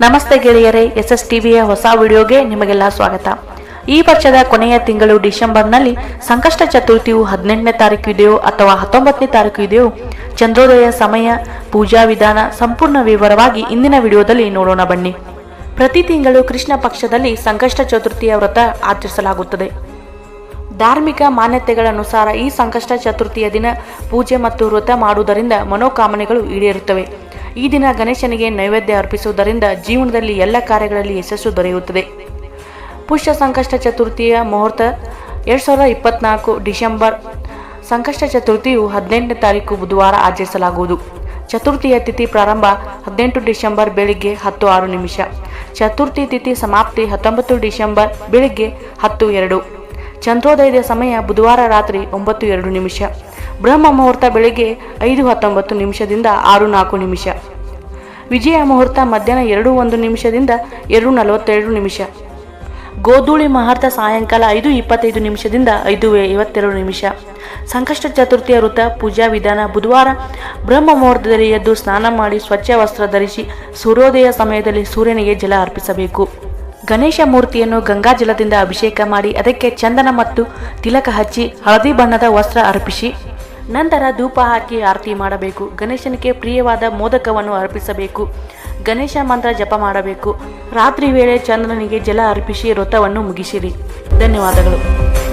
ನಮಸ್ತೆ ಗೆಳೆಯರೇ S S ಟಿವಿಯ ಹೊಸ ವಿಡಿಯೋಗೆ ನಿಮಗೆಲ್ಲ ಸ್ವಾಗತ. ಈ ವರ್ಷದ ಕೊನೆಯ ತಿಂಗಳು ಡಿಸೆಂಬರ್ನಲ್ಲಿ ಸಂಕಷ್ಟ ಚತುರ್ಥಿಯು ಹದಿನೆಂಟನೇ ತಾರೀಕು ಇದೆಯೋ ಅಥವಾ ಹತ್ತೊಂಬತ್ತನೇ ತಾರೀಕು ಇದೆಯೋ, ಚಂದ್ರೋದಯ ಸಮಯ, ಪೂಜಾ ವಿಧಾನ ಸಂಪೂರ್ಣ ವಿವರವಾಗಿ ಇಂದಿನ ವಿಡಿಯೋದಲ್ಲಿ ನೋಡೋಣ ಬನ್ನಿ. ಪ್ರತಿ ತಿಂಗಳು ಕೃಷ್ಣ ಪಕ್ಷದಲ್ಲಿ ಸಂಕಷ್ಟ ಚತುರ್ಥಿಯ ವ್ರತ ಆಚರಿಸಲಾಗುತ್ತದೆ. ಧಾರ್ಮಿಕ ಮಾನ್ಯತೆಗಳನುಸಾರ ಈ ಸಂಕಷ್ಟ ಚತುರ್ಥಿಯ ದಿನ ಪೂಜೆ ಮತ್ತು ವ್ರತ ಮಾಡುವುದರಿಂದ ಮನೋಕಾಮನೆಗಳು ಈಡೇರುತ್ತವೆ. ಈ ದಿನ ಗಣೇಶನಿಗೆ ನೈವೇದ್ಯ ಅರ್ಪಿಸುವುದರಿಂದ ಜೀವನದಲ್ಲಿ ಎಲ್ಲ ಕಾರ್ಯಗಳಲ್ಲಿ ಯಶಸ್ಸು ದೊರೆಯುತ್ತದೆ. ಪುಷ್ಯ ಸಂಕಷ್ಟ ಚತುರ್ಥಿಯ ಮುಹೂರ್ತ ಎರಡು ಸಾವಿರದ ಇಪ್ಪತ್ನಾಲ್ಕು ಡಿಸೆಂಬರ್. ಸಂಕಷ್ಟ ಚತುರ್ಥಿಯು ಹದಿನೆಂಟನೇ ತಾರೀಕು ಬುಧವಾರ ಆಚರಿಸಲಾಗುವುದು. ಚತುರ್ಥಿಯ ತಿಥಿ ಪ್ರಾರಂಭ ಹದಿನೆಂಟು ಡಿಸೆಂಬರ್ ಬೆಳಿಗ್ಗೆ ಹತ್ತು ಆರು ನಿಮಿಷ. ಚತುರ್ಥಿ ತಿಥಿ ಸಮಾಪ್ತಿ ಹತ್ತೊಂಬತ್ತು ಡಿಸೆಂಬರ್ ಬೆಳಿಗ್ಗೆ ಹತ್ತು ಎರಡು. ಚಂದ್ರೋದಯದ ಸಮಯ ಬುಧವಾರ ರಾತ್ರಿ ಒಂಬತ್ತು ಎರಡು ನಿಮಿಷ. ಬ್ರಹ್ಮ ಮುಹೂರ್ತ ಬೆಳಿಗ್ಗೆ ಐದು ಹತ್ತೊಂಬತ್ತು ನಿಮಿಷದಿಂದ ಆರು ನಾಲ್ಕು ನಿಮಿಷ. ವಿಜಯ ಮುಹೂರ್ತ ಮಧ್ಯಾಹ್ನ ಎರಡು ಒಂದು ನಿಮಿಷದಿಂದ ಎರಡು ನಲವತ್ತೆರಡು ನಿಮಿಷ. ಗೋಧೂಳಿ ಮುಹೂರ್ತ ಸಾಯಂಕಾಲ ಐದು ಇಪ್ಪತ್ತೈದು ನಿಮಿಷದಿಂದ ಐದು ಐವತ್ತೆರಡು ನಿಮಿಷ. ಸಂಕಷ್ಟ ಚತುರ್ಥಿಯ ವೃತ್ತ, ಪೂಜಾ ವಿಧಾನ, ಬುಧವಾರ ಬ್ರಹ್ಮ ಮುಹೂರ್ತದಲ್ಲಿ ಎದ್ದು ಸ್ನಾನ ಮಾಡಿ ಸ್ವಚ್ಛ ವಸ್ತ್ರ ಧರಿಸಿ ಸೂರ್ಯೋದಯ ಸಮಯದಲ್ಲಿ ಸೂರ್ಯನಿಗೆ ಜಲ ಅರ್ಪಿಸಬೇಕು. ಗಣೇಶ ಮೂರ್ತಿಯನ್ನು ಗಂಗಾ ಜಲದಿಂದ ಅಭಿಷೇಕ ಮಾಡಿ ಅದಕ್ಕೆ ಚಂದನ ಮತ್ತು ತಿಲಕ ಹಚ್ಚಿ ಹಳದಿ ಬಣ್ಣದ ವಸ್ತ್ರ ಅರ್ಪಿಸಿ ನಂತರ ಧೂಪ ಹಾಕಿ ಆರತಿ ಮಾಡಬೇಕು. ಗಣೇಶನಿಗೆ ಪ್ರಿಯವಾದ ಮೋದಕವನ್ನು ಅರ್ಪಿಸಬೇಕು. ಗಣೇಶ ಮಂತ್ರ ಜಪ ಮಾಡಬೇಕು. ರಾತ್ರಿ ವೇಳೆ ಚಂದ್ರನಿಗೆ ಜಲ ಅರ್ಪಿಸಿ ವ್ರತವನ್ನು ಮುಗಿಸಿರಿ. ಧನ್ಯವಾದಗಳು.